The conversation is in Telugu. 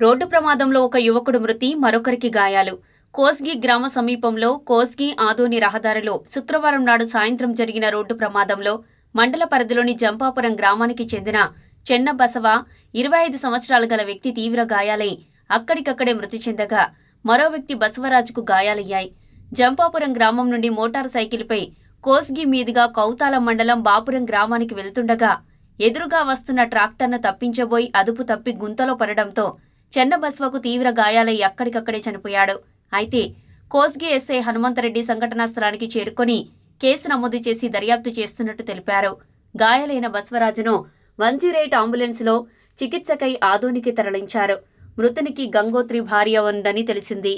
రోడ్డు ప్రమాదంలో ఒక యువకుడు మృతి మరొకరికి గాయాలు. కోస్గి గ్రామ సమీపంలో కోస్గి ఆదోని రహదారిలో శుక్రవారం నాడు సాయంత్రం జరిగిన రోడ్డు ప్రమాదంలో మండల పరిధిలోని జంపాపురం గ్రామానికి చెందిన చెన్న బసవ ఇరవై ఐదు సంవత్సరాలు గల వ్యక్తి తీవ్ర గాయాలై అక్కడికక్కడే మృతి చెందగా మరో వ్యక్తి బసవరాజుకు గాయాలయ్యాయి. జంపాపురం గ్రామం నుండి మోటార్ సైకిల్పై కోస్గి మీదుగా కౌతాల మండలం బాపురం గ్రామానికి వెళ్తుండగా ఎదురుగా వస్తున్న ట్రాక్టర్ను తప్పించబోయి అదుపు తప్పి గుంతలో పడడంతో చెన్నబస్వకు తీవ్ర గాయాలై అక్కడికక్కడే చనిపోయాడు. అయితే కోస్గి ఎస్ఐ హనుమంతరెడ్డి సంఘటనా స్థలానికి చేరుకొని కేసు నమోదు చేసి దర్యాప్తు చేస్తున్నట్టు తెలిపారు. గాయాలైన బస్వరాజును వన్ జీరో ఎయిట్ అంబులెన్స్లో చికిత్సకై ఆదోనికి తరలించారు. మృతునికి గంగోత్రి భార్య ఉందని తెలిసింది.